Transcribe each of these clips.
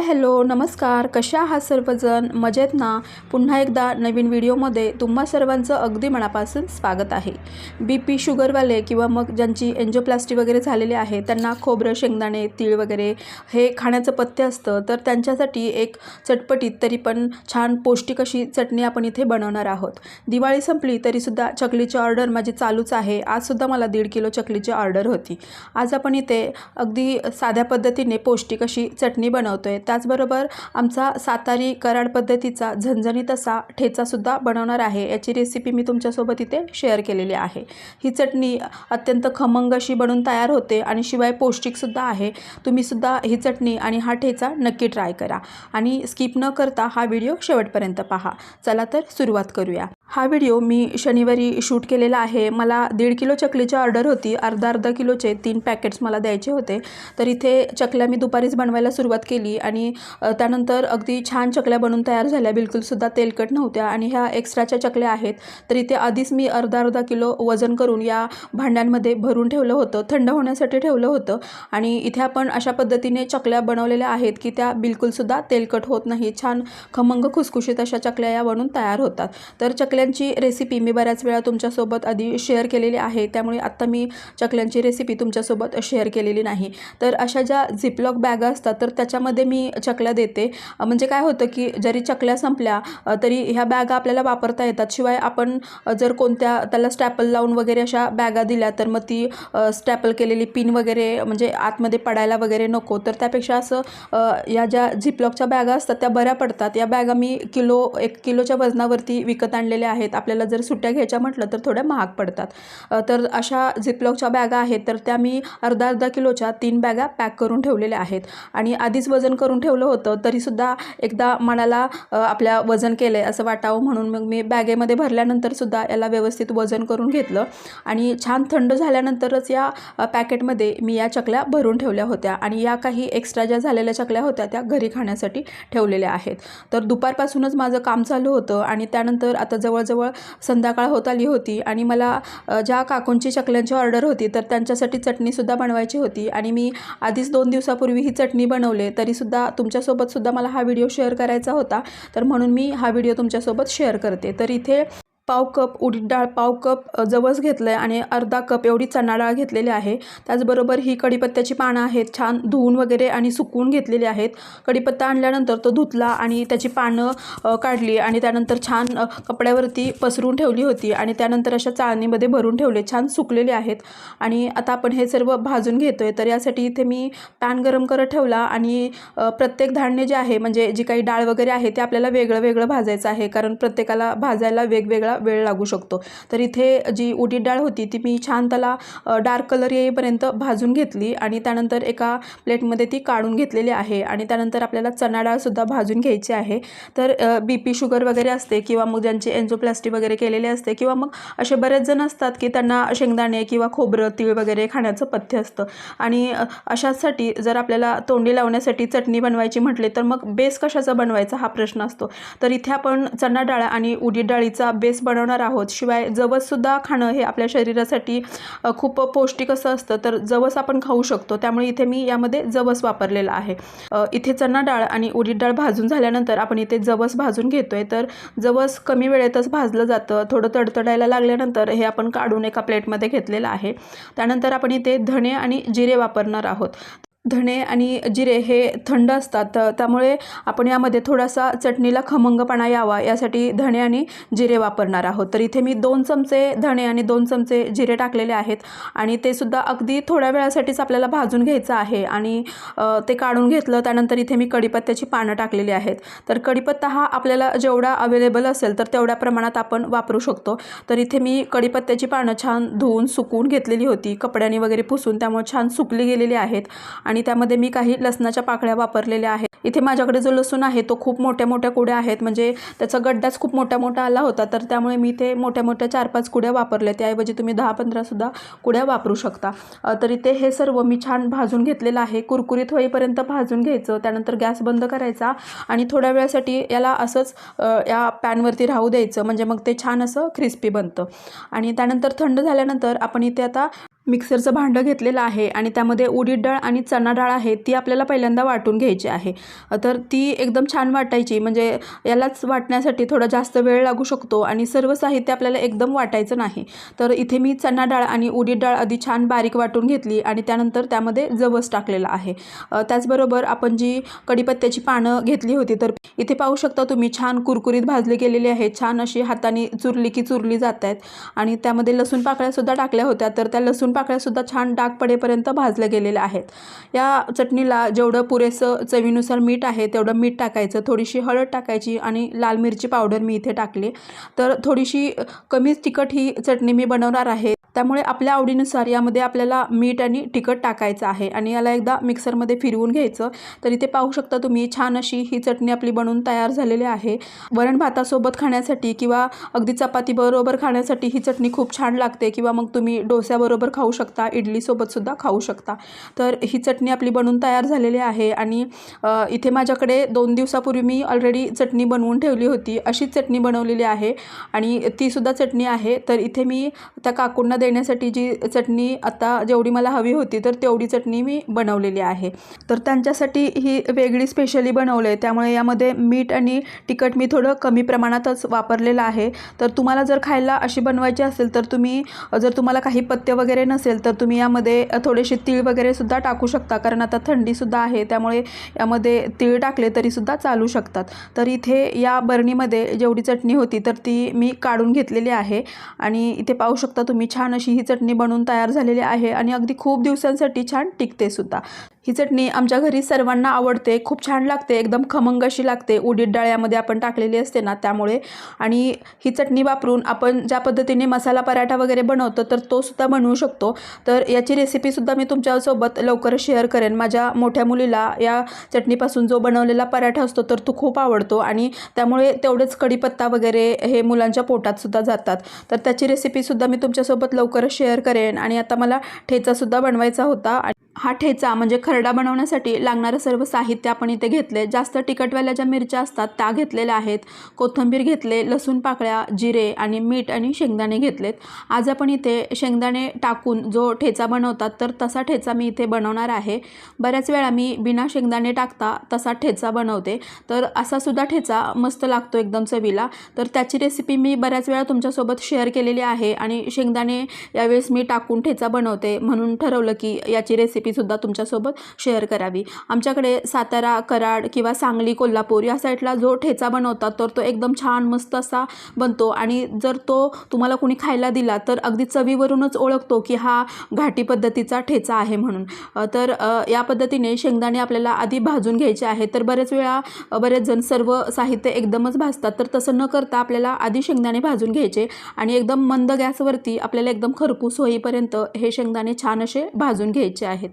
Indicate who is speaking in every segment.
Speaker 1: Hi hello नमस्कार. कशा आहात सर्वजण? मजेत ना? पुन्हा एकदा नवीन व्हिडिओमध्ये तुम्हा सर्वांचं अगदी मनापासून स्वागत आहे. बी पी शुगरवाले किंवा मग ज्यांची एन्जोप्लास्टी वगैरे झालेली आहे त्यांना खोबरं शेंगदाणे तीळ वगैरे हे खाण्याचं पथ्य असतं. तर त्यांच्यासाठी एक चटपटीत तरी पण छान पौष्टिक अशी चटणी आपण इथे बनवणार आहोत. दिवाळी संपली तरीसुद्धा चकलीची ऑर्डर माझी चालूच आहे. आजसुद्धा मला दीड किलो चकलीची ऑर्डर होती. आज आपण इथे अगदी साध्या पद्धतीने पौष्टिक अशी चटणी बनवतो आहे त्याचबरोबर आमचा सातारी कराड पद्धतीचा झणझणीत असा ठेचासुद्धा बनवणार आहे. याची रेसिपी मी तुमच्यासोबत इथे शेअर केलेली आहे. ही चटणी अत्यंत खमंग अशी बनून तयार होते आणि शिवाय पौष्टिकसुद्धा आहे. तुम्हीसुद्धा ही चटणी आणि हा ठेचा नक्की ट्राय करा आणि स्किप न करता हा व्हिडिओ शेवटपर्यंत पहा. चला तर सुरुवात करूया. हा व्हिडिओ मी शनिवारी शूट केलेला आहे. मला दीड किलो चकलीची ऑर्डर होती. अर्धा अर्धा किलोचे तीन पॅकेट्स मला द्यायचे होते. तर इथे चकल्या मी दुपारीच बनवायला सुरुवात केली आणि आणि त्यानंतर अगदी छान चकल्या बनून तयार झाल्या. बिलकुलसुद्धा तेलकट नव्हत्या आणि ह्या एक्स्ट्राच्या चकल्या आहेत. तर इथे आधीच मी अर्धा अर्धा किलो वजन करून या भांड्यांमध्ये भरून ठेवलं होतं. थंड होण्यासाठी ठेवलं होतं. आणि इथे आपण अशा पद्धतीने चकल्या बनवलेल्या आहेत की त्या बिलकुलसुद्धा तेलकट होत नाही. छान खमंग खुसखुशीत अशा चकल्या या बनून तयार होतात. तर चकल्यांची रेसिपी मी बऱ्याच वेळा तुमच्यासोबत आधी शेअर केलेली आहे. त्यामुळे आत्ता मी चकल्यांची रेसिपी तुमच्यासोबत शेअर केलेली नाही. तर अशा ज्या झिपलॉक बॅगा असतात तर त्याच्यामध्ये मी चकल्या देते. म्हणजे काय होतं की जरी चकल्या संपल्या तरी ह्या बॅगा आपल्याला वापरता येतात. शिवाय आपण जर कोणत्या त्याला स्टॅपल लावून वगैरे अशा बॅगा दिल्या तर मग ती स्टॅपल केलेली पिन वगैरे म्हणजे आतमध्ये पडायला वगैरे नको. तर त्यापेक्षा असं या ज्या झिपलॉकच्या बॅगा असतात त्या बऱ्या पडतात. या बॅगा मी किलो एक किलोच्या वजनावरती विकत आणलेल्या आहेत. आपल्याला जर सुट्ट्या घ्यायच्या म्हटलं तर थोड्या महाग पडतात. तर अशा झिपलॉकच्या बॅगा आहेत तर त्या मी अर्धा अर्धा किलोच्या तीन बॅगा पॅक करून ठेवलेल्या आहेत. आणि आधीच वजन करून ठेवलं होतं तरीसुद्धा एकदा मनाला आपल्या वजन केलं आहे असं वाटावं म्हणून मग मी बॅगेमध्ये भरल्यानंतरसुद्धा याला व्यवस्थित वजन करून घेतलं. आणि छान थंड झाल्यानंतरच या पॅकेटमध्ये मी या चकल्या भरून ठेवल्या होत्या. आणि या काही एक्स्ट्रा ज्या झालेल्या चकल्या होत्या त्या घरी खाण्यासाठी ठेवलेल्या आहेत. तर दुपारपासूनच माझं काम चालू होतं आणि त्यानंतर आता जवळजवळ संध्याकाळ होत आली होती आणि मला ज्या काकूंची चकल्यांची ऑर्डर होती तर त्यांच्यासाठी चटणीसुद्धा बनवायची होती. आणि मी आधीच दोन दिवसापूर्वी ही चटणी बनवले तरीसुद्धा तुमच्यासोबतसुद्धा मला हा व्हिडिओ शेअर करायचा होता. तर म्हणून मी हा व्हिडिओ तुमच्यासोबत शेअर करते. तर इथे पाव कप उडीद डाळ पाव कप जवस घेतलं आहे आणि अर्धा कप एवढी चणा डाळ घेतलेली आहे. त्याचबरोबर ही कढीपत्त्याची पानं आहेत. छान धुवून वगैरे आणि सुकवून घेतलेली आहेत. कढीपत्ता आणल्यानंतर तो धुतला आणि त्याची पानं काढली आणि त्यानंतर छान कपड्यावरती पसरून ठेवली होती आणि त्यानंतर अशा चाळणीमध्ये भरून ठेवले. छान सुकलेले आहेत. आणि आता आपण हे सर्व भाजून घेतो आहे तर यासाठी इथे मी पॅन गरम करत ठेवला आणि प्रत्येक धान्य जे आहे म्हणजे जी काही डाळ वगैरे आहे ते आपल्याला वेगळं वेगळं भाजायचं आहे. कारण प्रत्येकाला भाजायला वेगवेगळा वेळ लागू शकतो. तर इथे जी उडीद डाळ होती ती मी छान त्याला डार्क कलर येईपर्यंत भाजून घेतली आणि त्यानंतर एका प्लेटमध्ये ती काढून घेतलेली आहे आणि त्यानंतर आपल्याला चणा डाळसुद्धा भाजून घ्यायची आहे. तर बी पी शुगर वगैरे असते किंवा मग ज्यांची एन्झोप्लास्टी वगैरे केलेली असते किंवा मग असे बरेच जण असतात की त्यांना शेंगदाणे किंवा खोबरं तीळ वगैरे खाण्याचं पथ्य असतं. आणि अशासाठी जर आपल्याला तोंडी लावण्यासाठी चटणी बनवायची म्हटले तर मग बेस कशाचा बनवायचा हा प्रश्न असतो. तर इथे आपण चणा डाळ आणि उडीद डाळीचा बेस बनवणार आहोत. शिवाय जवससुद्धा खाणं हे आपल्या शरीरासाठी खूप पौष्टिक असं असतं. तर जवस आपण खाऊ शकतो. त्यामुळे इथे मी यामध्ये जवस वापरलेला आहे. इथे चणा डाळ आणि उडीद डाळ भाजून झाल्यानंतर आपण इथे जवस भाजून घेतो आहे तर जवस कमी वेळेतच भाजलं जातं. थोडं तडतडायला लागल्यानंतर हे आपण काढून एका प्लेटमध्ये घेतलेलं आहे. त्यानंतर आपण इथे धणे आणि जिरे वापरणार आहोत. धणे आणि जिरे हे थंड असतात. तर त्यामुळे आपण यामध्ये थोडासा चटणीला खमंगपणा यावा. यासाठी धणे आणि जिरे वापरणार आहोत. तर इथे मी दोन चमचे धणे आणि दोन चमचे जिरे टाकलेले आहेत आणि ते सुद्धा अगदी थोड्या वेळासाठीच आपल्याला भाजून घ्यायचं आहे आणि ते काढून घेतलं त्यानंतर इथे मी कढीपत्त्याची पानं टाकलेली आहेत. तर कढीपत्ता हा आपल्याला जेवढा अवेलेबल असेल तर तेवढ्या प्रमाणात आपण वापरू शकतो. तर इथे मी कढीपत्त्याची पानं छान धुवून सुकवून घेतलेली होती. कपड्याने वगैरे पुसून त्यामुळे छान सुकली गेलेली आहेत. आणि त्यामध्ये मी काही लसणाच्या पाकळ्या वापरलेल्या आहेत. इथे माझ्याकडे जो लसूण आहे तो खूप मोठ्या मोठ्या कुड्या आहेत. म्हणजे त्याचा गड्डाच खूप मोठा मोठा आला होता तर त्यामुळे मी ते मोठ्या मोठ्या चार पाच कुड्या वापरल्या. त्याऐवजी तुम्ही दहा पंधरासुद्धा कुड्या वापरू शकता. तर इथे हे सर्व मी छान भाजून घेतलेलं आहे. कुरकुरीत होईपर्यंत भाजून घ्यायचं त्यानंतर गॅस बंद करायचा आणि थोड्या वेळासाठी याला असंच या पॅनवरती राहू द्यायचं. म्हणजे मग ते छान असं क्रिस्पी बनतं. आणि त्यानंतर थंड झाल्यानंतर आपण इथे आता मिक्सरचं भांडं घेतलेलं आहे आणि त्यामध्ये उडीद डाळ आणि चणा डाळ आहे ती आपल्याला पहिल्यांदा वाटून घ्यायची आहे. तर ती एकदम छान वाटायची म्हणजे यालाच वाटण्यासाठी थोडा जास्त वेळ लागू शकतो आणि सर्व साहित्य आपल्याला एकदम वाटायचं नाही. तर इथे मी चणा डाळ आणि उडीद डाळ आधी छान बारीक वाटून घेतली आणि त्यानंतर त्यामध्ये जवस टाकलेला आहे. त्याचबरोबर आपण जी कढीपत्त्याची पानं घेतली होती तर इथे पाहू शकता तुम्ही छान कुरकुरीत भाजली गेलेली आहे छान अशी हाताने चुरली की चुरली जात आहेत. आणि त्यामध्ये लसूण पाकळ्यासुद्धा टाकल्या होत्या तर त्या लसूण पाकळ्यासुद्धा छान डाग पडेपर्यंत भाजल्या गेलेल्या आहेत. या चटणीला जेवढं पुरेसं चवीनुसार मीठ आहे तेवढं मीठ टाकायचं. थोडीशी हळद टाकायची आणि लाल मिरची पावडर मी इथे टाकली. तर थोडीशी कमीच तिखट ही चटणी मी बनवणार आहे. त्यामुळे आपल्या आवडीनुसार यामध्ये आपल्याला मीठ आणि तिखट टाकायचं आहे आणि याला एकदा मिक्सरमध्ये फिरवून घ्यायचं. तर इथे पाहू शकता तुम्ही छान अशी ही चटणी आपली बनवून तयार झालेली आहे. वरण भातासोबत खाण्यासाठी किंवा अगदी चपातीबरोबर खाण्यासाठी ही चटणी खूप छान लागते किंवा मग तुम्ही डोस्याबरोबर खाऊ शकता इडलीसोबतसुद्धा खाऊ शकता. तर ही चटणी आपली बनवून तयार झालेली आहे आणि इथे माझ्याकडे दोन दिवसापूर्वी मी ऑलरेडी चटणी बनवून ठेवली होती. अशीच चटणी बनवलेली आहे आणि तीसुद्धा चटणी आहे. तर इथे मी त्या काकूंना देण्यासाठी जी चटणी आता जेवढी मला हवी होती तर तेवढी चटणी मी बनवलेली आहे. तर त्यांच्यासाठी ही वेगळी स्पेशली बनवलं आहे त्यामुळे यामध्ये मीठ आणि तिखट मी थोडं कमी प्रमाणातच वापरलेलं आहे. तर तुम्हाला जर खायला अशी बनवायची असेल तर तुम्ही जर तुम्हाला काही पत्ते वगैरे नसेल तर तुम्ही यामध्ये थोडेसे तीळ वगैरे सुद्धा टाकू शकता. कारण आता थंडीसुद्धा आहे त्यामुळे यामध्ये तीळ टाकले तरीसुद्धा चालू शकतात. तर इथे या बरणीमध्ये जेवढी चटणी होती तर ती मी काढून घेतलेली आहे. आणि इथे पाहू शकता तुम्ही छान अशी ही चटणी बनवून तयार झालेली आहे. आणि अगदी खूप दिवसांसाठी छान टिकते सुद्धा. ही चटणी आमच्या घरी सर्वांना आवडते खूप छान लागते एकदम खमंग अशी लागते. उडीद डाळ्यामध्ये आपण टाकलेली असते ना त्यामुळे. आणि ही चटणी वापरून आपण ज्या पद्धतीने मसाला पराठा वगैरे बनवतो तर तो सुद्धा बनवू शकतो. तर याची रेसिपीसुद्धा मी तुमच्यासोबत लवकरच शेअर करेन. माझ्या मोठ्या मुलीला या चटणीपासून जो बनवलेला पराठा असतो तर तो खूप आवडतो. आणि त्यामुळे तेवढेच कढीपत्ता वगैरे हे मुलांच्या पोटातसुद्धा जातात. तर त्याची रेसिपीसुद्धा मी तुमच्यासोबत लवकरच शेअर करेन. आणि आता मला ठेचासुद्धा बनवायचा होता. आणि हा ठेचा म्हणजे खरडा बनवण्यासाठी लागणारं सर्व साहित्य आपण इथे घेतले. जास्त तिखटवाल्या ज्या मिरच्या असतात त्या घेतलेल्या आहेत. कोथिंबीर घेतले लसूण पाकळ्या जिरे आणि मीठ आणि शेंगदाणे घेतलेत. आज आपण इथे शेंगदाणे टाकून जो ठेचा बनवतात तर तसा ठेचा मी इथे बनवणार आहे. बऱ्याच वेळा मी बिना शेंगदाणे टाकता तसा ठेचा बनवते. तर असासुद्धा ठेचा मस्त लागतो एकदम चवीला. तर त्याची रेसिपी मी बऱ्याच वेळा तुमच्यासोबत शेअर केलेली आहे आणि शेंगदाणे यावेळेस मी टाकून ठेचा बनवते म्हणून ठरवलं की याची रेसिपी रेसिपीसुद्धा तुमच्यासोबत शेअर करावी. आमच्याकडे सातारा कराड किंवा सांगली कोल्हापूर या साईडला जो ठेचा बनवतात तर तो एकदम छान मस्त असा बनतो. आणि जर तो तुम्हाला कोणी खायला दिला तर अगदी चवीवरूनच ओळखतो की हा घाटी पद्धतीचा ठेचा आहे म्हणून. तर या पद्धतीने शेंगदाणे आपल्याला आधी भाजून घ्यायचे आहे तर बरेच वेळा बरेच जण सर्व साहित्य एकदमच भाजतात. तर तसं न करता आपल्याला आधी शेंगदाणे भाजून घ्यायचे आणि एकदम मंद गॅसवरती आपल्याला एकदम खरपूस होईपर्यंत हे शेंगदाणे छान असे भाजून घ्यायचे आहेत.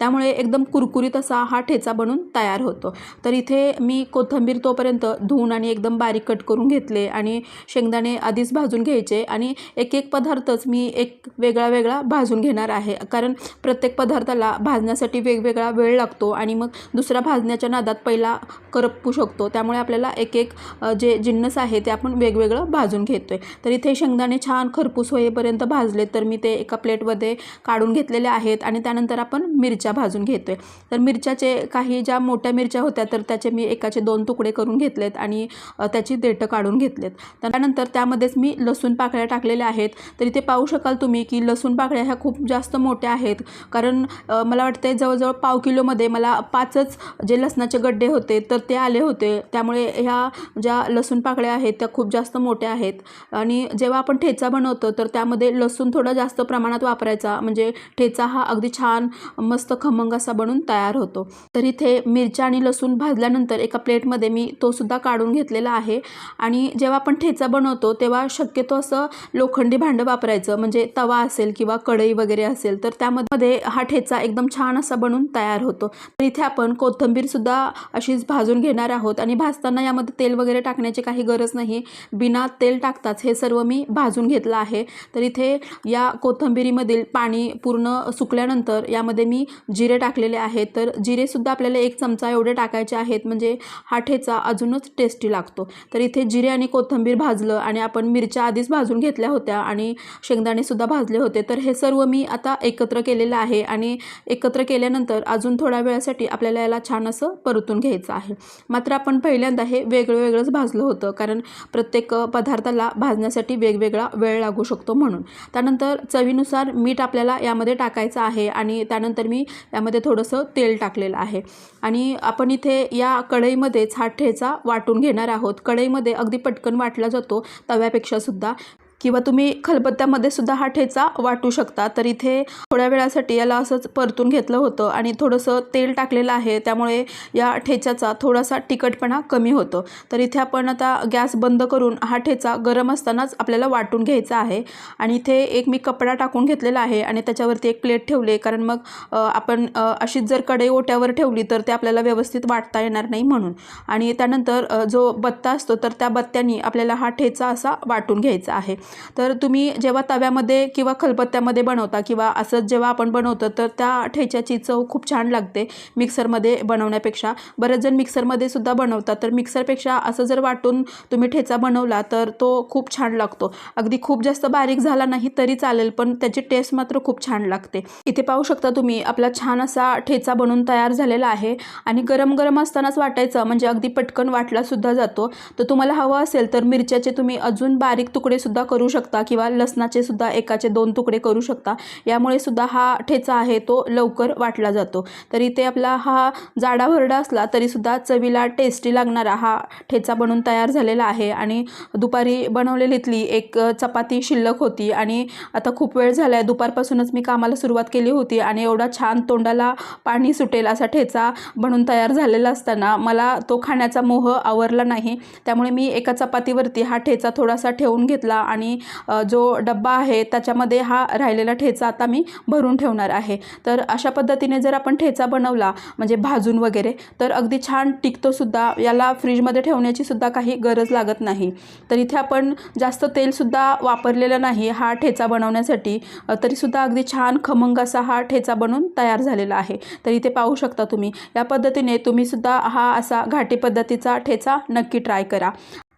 Speaker 1: त्यामुळे एकदम कुरकुरीत असा हा ठेचा बनून तयार होतो. तर इथे मी कोथिंबीर तोपर्यंत धुवून आणि एकदम बारीक कट करून घेतले आणि शेंगदाणे आधीच भाजून घ्यायचे आणि एक एक पदार्थच मी एक वेगळा वेगळा भाजून घेणार आहे. कारण प्रत्येक पदार्थाला भाजण्यासाठी वेगवेगळा वेळ लागतो आणि मग दुसरा भाजण्याच्या नादात पहिला करपू शकतो. त्यामुळे आपल्याला एक एक जे जिन्नस आहे ते आपण वेगवेगळं भाजून घेतो आहे तर इथे शेंगदाणे छान खरपूस होईपर्यंत भाजले तर मी ते एका प्लेटमध्ये काढून घेतलेले आहेत आणि त्यानंतर आपण मिरच्या भाजून घेतो आहे तर मिरच्याचे काही ज्या मोठ्या मिरच्या होत्या तर त्याचे मी एकाचे दोन तुकडे करून घेतलेत आणि त्याची देठं काढून घेतलेत. त्यानंतर त्यामध्येच मी लसूण पाकळ्या टाकलेल्या आहेत. तर इथे पाहू शकाल तुम्ही की लसूण पाकळ्या ह्या खूप जास्त मोठ्या आहेत. कारण मला वाटते जवळजवळ पाव किलोमध्ये मला पाचच जे लसणाचे गड्डे होते तर ते आले होते. त्यामुळे ह्या ज्या लसूण पाकळ्या आहेत त्या खूप जास्त मोठ्या आहेत. आणि जेव्हा आपण ठेचा बनवतो तर त्यामध्ये लसूण थोडा जास्त प्रमाणात वापरायचा. म्हणजे ठेचा हा अगदी छान मस्त खमंग असा बनून तयार होतो. तर इथे मिरच्या आणि लसूण भाजल्यानंतर एका प्लेटमध्ये मी तो सुद्धा काढून घेतलेला आहे. आणि जेव्हा आपण ठेचा बनवतो तेव्हा शक्यतो असं लोखंडी भांडं वापरायचं. म्हणजे तवा असेल किंवा कढई वगैरे असेल तर त्यामध्ये हा ठेचा एकदम छान असा बनून तयार होतो. तर इथे आपण कोथिंबीरसुद्धा अशीच भाजून घेणार आहोत. आणि भाजताना यामध्ये तेल वगैरे टाकण्याची काही गरज नाही. बिना तेल टाकताच हे सर्व मी भाजून घेतलं आहे. तर इथे या कोथिंबिरीमधील पाणी पूर्ण सुकल्यानंतर यामध्ये त्यामध्ये मी जिरे टाकलेले आहेत. तर जिरेसुद्धा आपल्याला एक चमचा एवढे टाकायचे आहेत. म्हणजे हा ठेचा अजूनच टेस्टी लागतो. तर इथे जिरे आणि कोथिंबीर भाजलं आणि आपण मिरच्या आधीच भाजून घेतल्या होत्या आणि शेंगदाणेसुद्धा भाजले होते. तर हे सर्व मी आता एकत्र केलेलं आहे आणि एकत्र केल्यानंतर अजून थोड्या वेळासाठी आपल्याला याला छान असं परतून घ्यायचं आहे. मात्र आपण पहिल्यांदा हे वेगळं वेगळंच भाजलं होतं. कारण प्रत्येक पदार्थाला भाजण्यासाठी वेगवेगळा वेळ लागू शकतो म्हणून. त्यानंतर चवीनुसार मीठ आपल्याला यामध्ये टाकायचं आहे आणि त्यानंतर मी यामध्ये थोडंसं तेल टाकलेलं आहे. आणि आपण इथे या कढईमध्येच हा ठेचा वाटून घेणार आहोत. कढईमध्ये अगदी पटकन वाटला जातो तव्यापेक्षा सुद्धा किंवा तुम्ही खलबत्त्यामध्ये सुद्धा हा ठेचा वाटू शकता. तर इथे थोड्या वेळासाठी याला असंच परतून घेतलं होतं आणि थोडंसं तेल टाकलेलं आहे. त्यामुळे या ठेच्याचा थोडासा तिखटपणा कमी होतो. तर इथे आपण आता गॅस बंद करून हा ठेचा गरम असतानाच आपल्याला वाटून घ्यायचा आहे. आणि इथे एक मी कपडा टाकून घेतलेला आहे आणि त्याच्यावरती एक प्लेट ठेवले कारण मग आपण अशीच जर कढई ओट्यावर ठेवली तर ते आपल्याला व्यवस्थित वाटता येणार नाही म्हणून. आणि त्यानंतर जो बत्ता असतो तर त्या बत्त्यानी आपल्याला हा ठेचा असा वाटून घ्यायचा आहे. तर तुम्ही जेव्हा तव्यामध्ये किंवा खलबत्त्यामध्ये बनवता किंवा असंच जेव्हा आपण बनवतो तर त्या ठेच्याची चव खूप छान लागते मिक्सरमध्ये बनवण्यापेक्षा. बरेच जण मिक्सरमध्ये सुद्धा बनवतात तर मिक्सरपेक्षा असं जर वाटून तुम्ही ठेचा बनवला तर तो खूप छान लागतो. अगदी खूप जास्त बारीक झाला नाही तरी चालेल पण त्याची टेस्ट मात्र खूप छान लागते. इथे पाहू शकता तुम्ही आपला छान असा ठेचा बनून तयार झालेला आहे आणि गरम गरम असतानाच वाटायचं म्हणजे अगदी पटकन वाटला सुद्धा जातो. तर तुम्हाला हवं असेल तर मिरच्याचे तुम्ही अजून बारीक तुकडे सुद्धा करू करू शकता किंवा लसणाचे सुद्धा एकाचे दोन तुकडे करू शकता. यामुळे सुद्धा हा ठेचा आहे तो लवकर वाटला जातो. तर इथे आपला हा जाडाभरडा असला तरीसुद्धा चवीला टेस्टी लागणारा हा ठेचा बनून तयार झालेला आहे. आणि दुपारी बनवलेलीतली एक चपाती शिल्लक होती आणि आता खूप वेळ झाला आहे दुपारपासूनच मी कामाला सुरुवात केली होती आणि एवढा छान तोंडाला पाणी सुटेल असा ठेचा बनून तयार झालेला असताना मला तो खाण्याचा मोह आवरला नाही. त्यामुळे मी एका चपातीवरती हा ठेचा थोडासा ठेवून घेतला आणि आणि जो डब्बा आहे त्याच्यामध्ये हा राहिलेला ठेचा आता मी भरून ठेवणार आहे. तर अशा पद्धतीने जर आपण ठेचा बनवला म्हणजे भाजून वगैरे तर अगदी छान टिकतोसुद्धा याला फ्रीजमध्ये ठेवण्याची सुद्धा काही गरज लागत नाही. तर इथे आपण जास्त तेलसुद्धा वापरलेलं नाही हा ठेचा बनवण्यासाठी. तरीसुद्धा अगदी छान खमंग असा हा ठेचा बनून तयार झालेला आहे. तर इथे पाहू शकता तुम्ही. या पद्धतीने तुम्हीसुद्धा हा असा घाटी पद्धतीचा ठेचा नक्की ट्राय करा.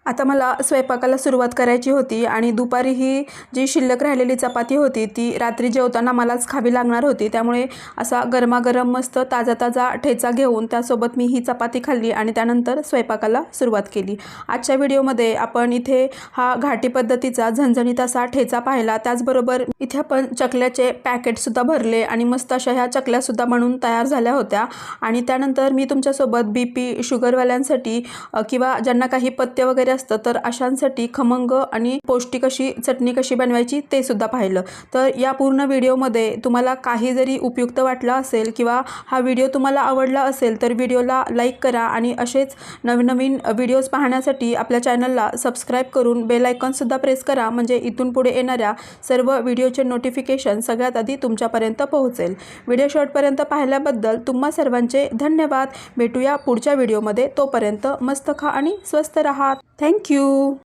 Speaker 1: आता मला स्वयंपाकाला सुरुवात करायची होती आणि दुपारी ही जी शिल्लक राहिलेली चपाती होती ती रात्री जेवताना मलाच खावी लागणार होती. त्यामुळे असा गरमागरम मस्त ताजा ताजा ठेचा घेऊन त्यासोबत मी ही चपाती खाल्ली आणि त्यानंतर स्वयंपाकाला सुरुवात केली. आजच्या व्हिडिओमध्ये आपण इथे हा घाटी पद्धतीचा झणझणीत असा ठेचा पाहिला. त्याचबरोबर इथे आपण चकल्याचे पॅकेटसुद्धा भरले आणि मस्त अशा ह्या चकल्यासुद्धा म्हणून तयार झाल्या होत्या. आणि त्यानंतर मी तुमच्यासोबत बी पी शुगरवाल्यांसाठी किंवा ज्यांना काही पत्ते वगैरे असतं तर अशांसाठी खमंग आणि पौष्टिक अशी चटणी कशी बनवायची ते सुद्धा पाहिलं. तर या पूर्ण व्हिडिओमध्ये तुम्हाला काही जरी उपयुक्त वाटलं असेल किंवा हा व्हिडिओ तुम्हाला आवडला असेल तर व्हिडिओला लाईक करा आणि असेच नवनवीन व्हिडिओज पाहण्यासाठी आपल्या चॅनलला सबस्क्राईब करून बेल आयकॉनसुद्धा प्रेस करा म्हणजे इथून पुढे येणाऱ्या सर्व व्हिडिओचे नोटिफिकेशन सगळ्यात आधी तुमच्यापर्यंत पोहोचेल. व्हिडिओ शॉर्टपर्यंत पाहिल्याबद्दल तुम्हा सर्वांचे धन्यवाद. भेटूया पुढच्या व्हिडिओमध्ये. तोपर्यंत मस्त खा आणि स्वस्त राहा. Thank you.